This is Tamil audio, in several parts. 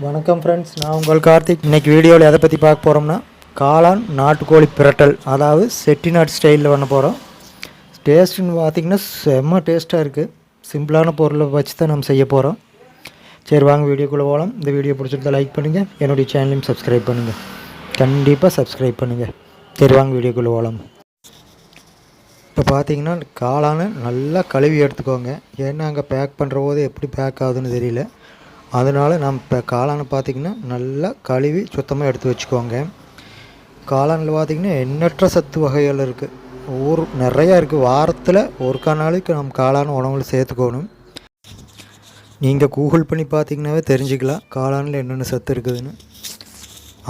வணக்கம் ஃப்ரெண்ட்ஸ் நான் உங்கள் கார்த்திக். இன்றைக்கி வீடியோவில் எதை பற்றி பார்க்க போகிறோம்னா காளான் நாட்டுக்கோழி பிரட்டல் அதாவது செட்டிநாட் ஸ்டைலில் பண்ண போகிறோம் டேஸ்ட்டுன்னு பார்த்திங்கன்னா செம்ம டேஸ்ட்டாக இருக்குது சிம்பிளான பொருளை வச்சு தான் நம்ம செய்ய போகிறோம் சரி வாங்க வீடியோக்குள்ளே போகலாம் இந்த வீடியோ பிடிச்சிருந்தா லைக் பண்ணுங்கள் என்னுடைய சேனலையும் சப்ஸ்கிரைப் பண்ணுங்கள் கண்டிப்பாக சப்ஸ்கிரைப் பண்ணுங்கள் சரி வாங்க வீடியோக்குள்ளே போகலாம் இப்போ பார்த்தீங்கன்னா காளானை நல்லா கழுவி எடுத்துக்கோங்க. ஏன்னா அங்கே பேக் பண்ணுற போது எப்படி பேக் ஆகுதுன்னு தெரியல. அதனால் நம்ம இப்போ காளானை பார்த்திங்கன்னா நல்லா கழுவி சுத்தமாக எடுத்து வச்சுக்கோங்க. காளானில் பார்த்திங்கன்னா எண்ணற்ற சத்து வகைகள் இருக்குது ஊர் நிறையா இருக்குது வாரத்தில் ஒருக்கா நாளைக்கு நம்ம காளான் உணவில் சேர்த்துக்கணும். நீங்கள் கூகுள் பண்ணி பார்த்தீங்கன்னாவே தெரிஞ்சுக்கலாம் காளானில் என்னென்ன சத்து இருக்குதுன்னு.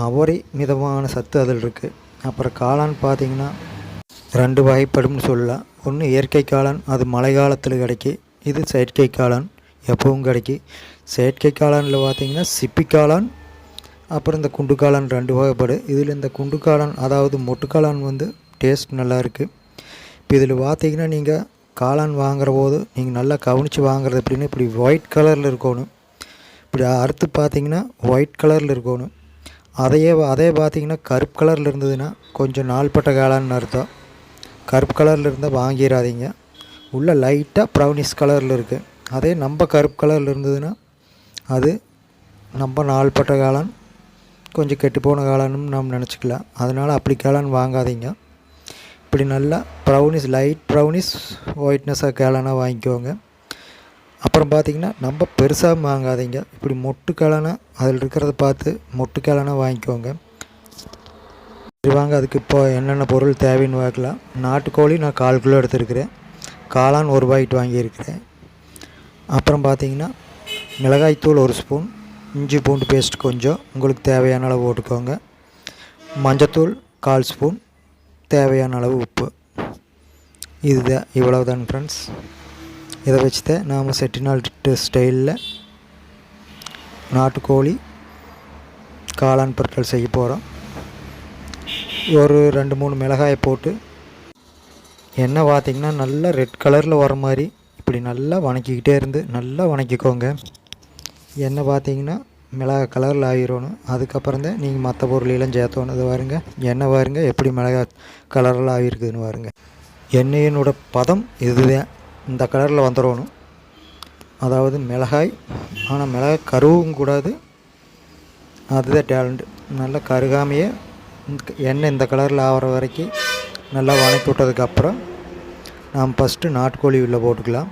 அவரை மிதமான சத்து அதில் இருக்குது அப்புறம் காளான் பார்த்தீங்கன்னா ரெண்டு வகைப்படும்னு சொல்லலாம். ஒன்று இயற்கை காளான் அது மழை காலத்தில் கிடைக்கி. இது செயற்கை காளான். எப்பவும் கிடைக்கும் செயற்கை காளானில் பார்த்தீங்கன்னா சிப்பி காளான் அப்புறம் இந்த குண்டு காளான் ரெண்டு வகைப்படு. இதில் இந்த குண்டு காளான் அதாவது மொட்டு காளான் வந்து டேஸ்ட் நல்லா இருக்குது இப்போ இதில் பார்த்தீங்கன்னா நீங்கள் காளான் வாங்குற போது நீங்கள் நல்லா கவனித்து வாங்குறது எப்படின்னா இப்படி ஒயிட் கலரில் இருக்கணும். இப்படி அறுத்து பார்த்தீங்கன்னா ஒயிட் கலரில் இருக்கணும். அதையே அதே பார்த்தீங்கன்னா கருப்பு கலரில் இருந்ததுன்னா கொஞ்சம் நாள்பட்ட காளான்னு அர்த்தம். கருப்பு கலரில் இருந்தால் வாங்கிடாதீங்க உள்ளே லைட்டாக ப்ரௌனிஷ் கலரில் இருக்குது அதே நம்ம கருப்பு கலரில் இருந்ததுன்னா அது நம்ம நாள்பட்ட காளான் கொஞ்சம் கெட்டுப்போன காளானும் நம்ம நினச்சிக்கலாம். அதனால் அப்படி காளான் வாங்காதீங்க. இப்படி நல்லா ப்ரௌனிஸ் லைட் ப்ரௌனிஸ் ஒயிட்னஸாக கேளானாக வாங்கிக்கோங்க. அப்புறம் பார்த்திங்கன்னா நம்ம பெருசாக வாங்காதீங்க. இப்படி மொட்டு காளானாக அதில் இருக்கிறத பார்த்து மொட்டு காளானாக வாங்கிக்கோங்க. சரி வாங்க அதுக்கு இப்போ என்னென்ன பொருள் தேவைன்னு பார்க்கலாம். நாட்டுக்கோழி நான் கால் கிலோ எடுத்துருக்கிறேன். காளான் ஒரு பாக்கெட் வாங்கியிருக்கிறேன். அப்புறம் பார்த்தீங்கன்னா மிளகாய்த்தூள் ஒரு ஸ்பூன் இஞ்சி பூண்டு பேஸ்ட் கொஞ்சம் உங்களுக்கு தேவையான அளவு போட்டுக்கோங்க. மஞ்சத்தூள் கால் ஸ்பூன் தேவையான அளவு உப்பு. இதுதான் இவ்வளவுதான் ஃப்ரெண்ட்ஸ் இதை வச்சு தான் நாம் செட்டிநாள் ஸ்டைலில் நாட்டுக்கோழி காளான் பொருட்கள் செய்ய போகிறோம் ஒரு ரெண்டு மூணு மிளகாயை போட்டு எண்ணெய் பார்த்திங்கன்னா நல்லா ரெட் கலரில் வர மாதிரி இப்படி நல்லா வணக்கிக்கிட்டே இருந்து நல்லா வணக்கிக்கோங்க. எண்ணெய் பார்த்தீங்கன்னா மிளகா கலரில் ஆகிடணும். அதுக்கப்புறம் தான் நீங்கள் மற்ற பொருளையெல்லாம் சேர்த்தோன்னு இது பாருங்க எண்ணெய் பாருங்க எப்படி மிளகா கலரில் ஆகிருக்குதுன்னு பாருங்க. எண்ணெயினோட பதம் இதுதான். இந்த கலரில் வந்துடணும். அதாவது மிளகாய் ஆனால் மிளகாய் கருவும் கூடாது. அதுதான் டேலண்ட் நல்லா கருகாமையே எண்ணெய் இந்த கலரில் ஆகிற வரைக்கும் நல்லா வணக்கி விட்டதுக்கப்புறம் நாம் ஃபஸ்ட்டு நாட்டுக்கோழி உள்ளே போட்டுக்கலாம்.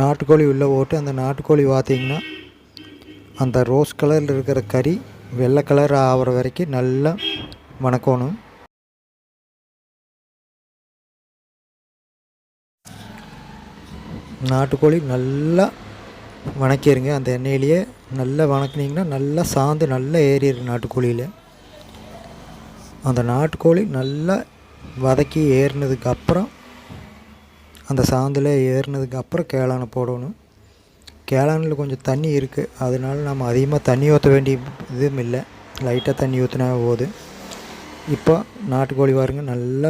நாட்டுக்கோழி உள்ளே போட்டு அந்த நாட்டுக்கோழி பார்த்திங்கன்னா அந்த ரோஸ் கலரில் இருக்கிற கறி வெள்ளை கலர் ஆகிற வரைக்கும் நல்லா வணக்கணும். நாட்டுக்கோழி நல்லா வணக்கிடுங்க அந்த எண்ணெயிலேயே நல்லா வணக்கினீங்கன்னா நல்லா சாந்து நல்லா ஏறிடுங்க நாட்டுக்கோழியில். அந்த நாட்டுக்கோழி நல்லா வதக்கி ஏறினதுக்கு அப்புறம் அந்த சாந்தில் ஏறினதுக்கு அப்புறம் கேளானை போடணும். கேளானில் கொஞ்சம் தண்ணி இருக்குது அதனால நம்ம அதிகமாக தண்ணி ஊற்ற வேண்டிய இதுவும் இல்லை. லைட்டாக தண்ணி ஊற்றினா போதும் இப்போ நாட்டுக்கோழி பாருங்க நல்லா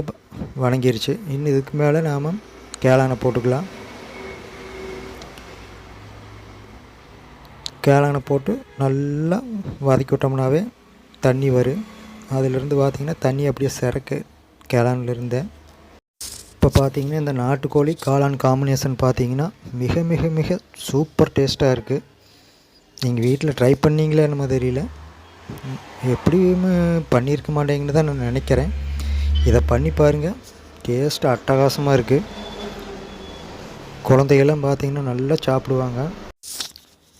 வணங்கிருச்சு. இன்னும் இதுக்கு மேலே நாம் கேளானை போட்டுக்கலாம். கேளானை போட்டு நல்லா வதக்கி விட்டோம்னாவே தண்ணி வரும். அதிலிருந்து பார்த்திங்கன்னா தண்ணி அப்படியே சிறக்கு. கேளானில் இருந்தேன் இப்போ பார்த்தீங்கன்னா இந்த நாட்டுக்கோழி காளான் காம்பினேஷன் பார்த்தீங்கன்னா மிக மிக மிக சூப்பர் டேஸ்ட்டாக இருக்குது நீங்கள் வீட்டில் ட்ரை பண்ணிங்களே என்னமோ தெரியல. எப்படியுமே பண்ணியிருக்க மாட்டேங்கன்னு தான் நான் நினைக்கிறேன். இதை பண்ணி பாருங்கள் டேஸ்ட் அட்டகாசமாக இருக்குது குழந்தைகள்லாம் பார்த்திங்கன்னா நல்லா சாப்பிடுவாங்க.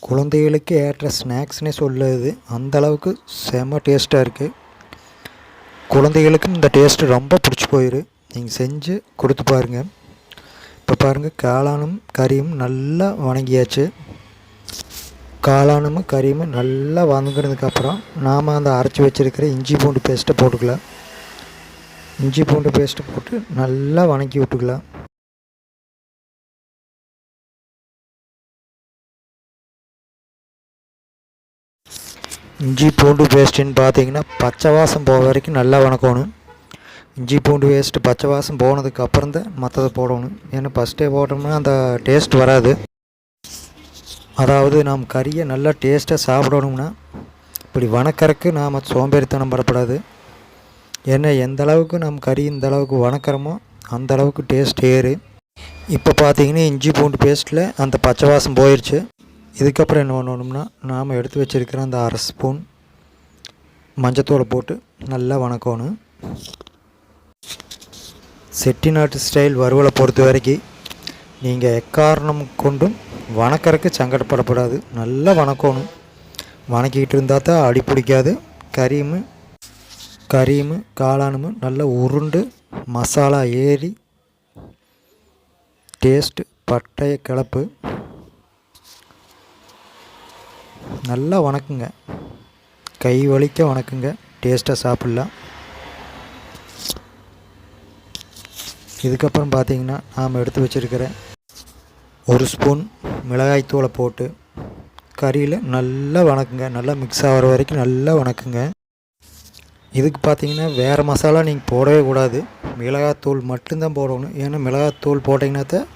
குழந்தைகளுக்கு ஏற்ற ஸ்நாக்ஸ்னே சொல்லுது. அந்தளவுக்கு செம டேஸ்ட்டாக இருக்குது குழந்தைகளுக்கும் இந்த டேஸ்ட்டு ரொம்ப பிடிச்சி போயிரு. நீங்கள் செஞ்சு கொடுத்து பாருங்கள் இப்போ பாருங்கள் காளானும் கறியும் நல்லா வணங்கியாச்சு. காளானும் கறியும் நல்லா வதங்கினதுக்கப்புறம் நாம் அந்த அரைச்சி வச்சுருக்கிற இஞ்சி பூண்டு பேஸ்ட்டை போட்டுக்கலாம். இஞ்சி பூண்டு பேஸ்ட்டு போட்டு நல்லா வணக்கி விட்டுக்கலாம். இஞ்சி பூண்டு பேஸ்ட்டுன்னு பார்த்தீங்கன்னா பச்சை வாசம் போக வரைக்கும் நல்லா வணக்கணும். இஞ்சி பூண்டு பேஸ்ட்டு பச்சை வாசம் போனதுக்கு அப்புறம் தான் மற்றதை போடணும். ஏன்னா ஃபஸ்ட்டே போட்டோம்னா அந்த டேஸ்ட் வராது. அதாவது நாம் கறியை நல்லா டேஸ்ட்டாக சாப்பிடணும்னா இப்படி வணக்கறக்கு நாம் சோம்பேறித்தனம் படப்படாது. ஏன்னா எந்த அளவுக்கு நம்ம கறி இந்த அளவுக்கு வணக்கிறோமோ அந்த அளவுக்கு டேஸ்ட் ஏறு. இப்போ பார்த்தீங்கன்னா இஞ்சி பூண்டு பேஸ்ட்டில் அந்த பச்சை வாசம் போயிடுச்சு இதுக்கப்புறம் என்ன பண்ணணும்னா நாம் எடுத்து வச்சுருக்கிற அந்த அரை ஸ்பூன் மஞ்சத்தூளை போட்டு நல்லா வணக்கணும். செட்டிநாட்டு ஸ்டைல் வறுவலை பொறுத்த வரைக்கும் நீங்கள் எக்காரணம் கொண்டும் வணக்கறக்கு சங்கடப்படக்கூடாது நல்லா வணக்கணும். வணக்கிக்கிட்டு இருந்தால் தான் அடி பிடிக்காது. கறியும் கறியும் காளானும் நல்லா உருண்டு மசாலா ஏறி டேஸ்ட்டு பட்டைய கிளப்பு. நல்லா வணக்குங்க. கை வலிக்க வணக்குங்க. டேஸ்ட்டாக சாப்பிட்லாம். இதுக்கப்புறம் பார்த்தீங்கன்னா நாம் எடுத்து வச்சுருக்கிற ஒரு ஸ்பூன் மிளகாய்த்தூளை போட்டு கறியில் நல்லா வணக்குங்க. நல்லா மிக்ஸ் ஆகிற வரைக்கும் நல்லா வணக்குங்க. இதுக்கு பார்த்தீங்கன்னா வேறு மசாலா நீங்கள் போடவே கூடாது. மிளகாத்தூள் மட்டும்தான் போடணும். ஏன்னா மிளகாத்தூள் போட்டிங்கன்னா தான்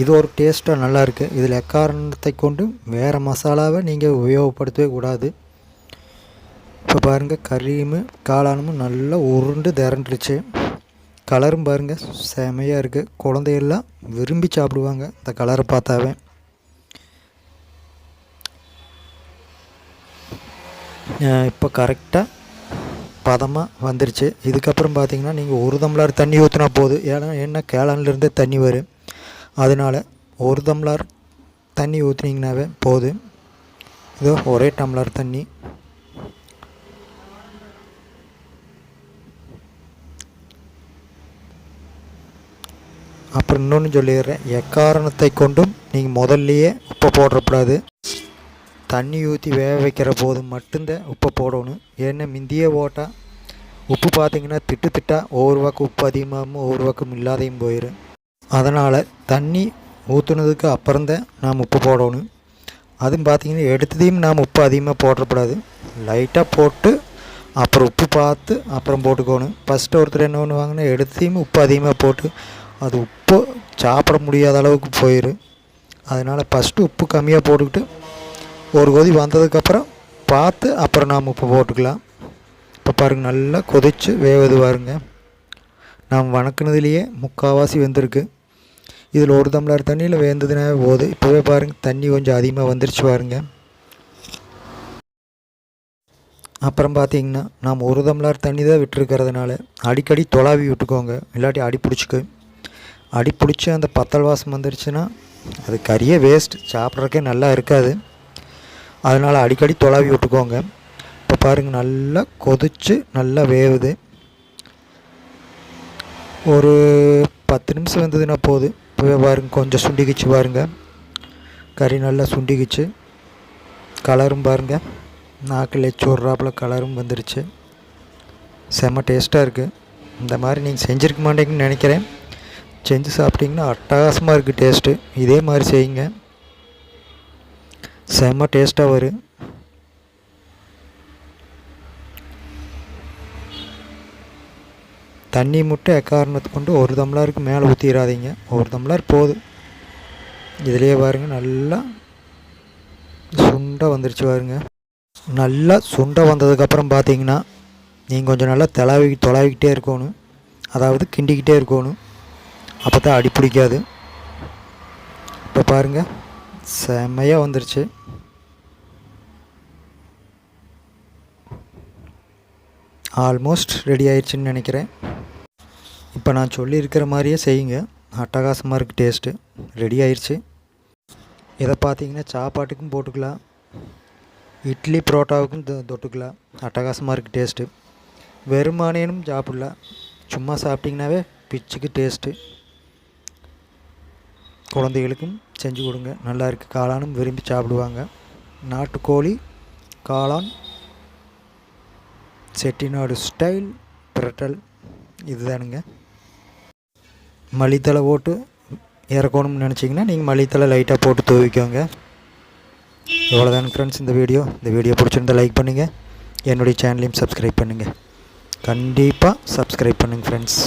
இது ஒரு டேஸ்ட்டாக நல்லாயிருக்கு. இதில் எக்காரணத்தை கொண்டு வேறு மசாலாவை நீங்கள் உபயோகப்படுத்தவே கூடாது. இப்போ பாருங்கள் கறியும் காளானமும் நல்லா உருண்டு திரண்டுருச்சு. கலரும் பாருங்கள் செமையாக இருக்குது குழந்தையெல்லாம் விரும்பி சாப்பிடுவாங்க. இந்த கலரை பார்த்தாவே. இப்போ கரெக்டாக பதமாக வந்துருச்சு. இதுக்கப்புறம் பார்த்தீங்கன்னா நீங்கள் ஒரு தம்ளார் தண்ணி ஊற்றினா போதும். ஏன்னா என்ன கேளான்லேருந்தே தண்ணி வரும். அதனால் ஒரு டம்ளர் தண்ணி ஊற்றுனீங்கனாவே போதும். இதோ ஒரே டம்ளர் தண்ணி. அப்புறம் இன்னொன்று சொல்லிடுறேன். எக்காரணத்தை கொண்டும் நீங்கள் முதல்லையே உப்பை போடக்கூடாது. தண்ணி ஊற்றி வேக வைக்கிற போது மட்டும்தான் உப்பை போடணும். ஏன்னா மிந்திய போட்டால் உப்பு பார்த்தீங்கன்னா திட்டு திட்டாக ஒவ்வொரு பக்கம் உப்பு அதிகமாகவும் ஒவ்வொரு பக்கம் இல்லாதையும் போயிடும் அதனால் தண்ணி ஊற்றுனதுக்கு அப்புறம்தான் நாம் உப்பு போடணும். அதுவும் பார்த்திங்கன்னா எடுத்ததையும் நாம் உப்பு அதிகமாக போடக்கூடாது. லைட்டாக போட்டு அப்புறம் உப்பு பார்த்து அப்புறம் போட்டுக்கணும். ஃபஸ்ட்டு ஒருத்தர் என்ன பண்ணுவாங்கன்னா எடுத்தையும் உப்பு அதிகமாக போட்டு அது உப்பு சாப்பிட முடியாத அளவுக்கு போயிடும் அதனால் ஃபஸ்ட்டு உப்பு கம்மியாக போட்டுக்கிட்டு ஒரு கொதி வந்ததுக்கப்புறம் பார்த்து அப்புறம் நாம் உப்பு போட்டுக்கலாம். இப்போ பாருங்கள் நல்லா கொதித்து வேவது பாருங்க. நாம் வணக்கினதுலேயே முக்கால்வாசி வெந்திருக்கு. இதில் ஒரு தம்ளார் தண்ணியில் வேந்ததுனா போது இப்போவே பாருங்கள் தண்ணி கொஞ்சம் அதிகமாக வந்துருச்சு பாருங்க. அப்புறம் பார்த்தீங்கன்னா நாம் ஒரு தம்ளார் தண்ணி தான் விட்டுருக்கிறதுனால அடிக்கடி தொலாவி விட்டுக்கோங்க. இல்லாட்டி அடி பிடிச்சிக்கு அடி பிடிச்சி அந்த பத்தல் வாசம் வந்துருச்சுன்னா அது கறியே வேஸ்ட் சாப்பிட்றக்கே நல்லா இருக்காது. அதனால் அடிக்கடி தொலாவி விட்டுக்கோங்க. இப்போ பாருங்கள் நல்லா கொதித்து நல்லா வேவுது. ஒரு பத்து நிமிஷம் வந்ததுன்னா போதும் இப்போவே பாருங்கள் கொஞ்சம் சுண்டிக்கிச்சு பாருங்கள் கறி நல்லா சுண்டிக்கிச்சு. கலரும் பாருங்கள் நாக்கில் எச்சு விட்றாப்புல கலரும் வந்துருச்சு. செம்ம டேஸ்ட்டாக இருக்குது இந்த மாதிரி நீங்கள் செஞ்சுருக்க மாட்டேங்கன்னு நினைக்கிறேன். செஞ்சு சாப்பிட்டிங்கன்னா அட்டகாசமாக இருக்குது டேஸ்ட்டு இதே மாதிரி செய்யுங்க. செம்ம டேஸ்ட்டாக வரும். தண்ணி மட்டும் எக்காரணத்தை கொண்டு ஒரு தம்ளாருக்கு மேலே ஊற்றிடாதீங்க ஒரு தம்ளார் போதும். இதிலே பாருங்க நல்லா சுண்டை வந்துருச்சு பாருங்க. நல்லா சுண்டை வந்ததுக்கப்புறம் பார்த்தீங்கன்னா நீங்கள் கொஞ்சம் நல்லா தலாவி தொலாவிக்கிட்டே இருக்கணும். அதாவது கிண்டிக்கிட்டே இருக்கணும். அப்போ தான் அடி பிடிக்காது. இப்போ பாருங்கள் செம்மையாக வந்துருச்சு. ஆல்மோஸ்ட் ரெடி ஆயிடுச்சுன்னு நினைக்கிறேன். இப்போ நான் சொல்லியிருக்கிற மாதிரியே செய்யுங்க. அட்டகாசமாக இருக்குது டேஸ்ட்டு ரெடி ஆயிடுச்சு இதை பார்த்தீங்கன்னா சாப்பாட்டுக்கும் போட்டுக்கலாம். இட்லி புரோட்டாவுக்கும் தொட்டுக்கலாம். அட்டகாசமாக இருக்குது டேஸ்ட்டு வெறுமானேனும் சாப்பிடலாம். சும்மா சாப்பிட்டிங்கனாவே பிச்சுக்கு டேஸ்ட்டு குழந்தைகளுக்கும் செஞ்சு கொடுங்க. நல்லா இருக்குது காளானும் விரும்பி சாப்பிடுவாங்க. நாட்டுக்கோழி காளான் செட்டிநாடு ஸ்டைல் பிரட்டல் இதுதானுங்க. மல்லித்தலை போட்டு இறக்கணும்னு நினச்சிங்கன்னா நீங்கள் மல்லித்தலை லைட்டாக போட்டு தூவிக்கோங்க. இவ்வளோதானுங்க ஃப்ரெண்ட்ஸ் இந்த வீடியோ இந்த வீடியோ பிடிச்சிருந்தா லைக் பண்ணுங்கள் என்னுடைய சேனலையும் சப்ஸ்கிரைப் பண்ணுங்கள் கண்டிப்பாக சப்ஸ்கிரைப் பண்ணுங்கள் ஃப்ரெண்ட்ஸ்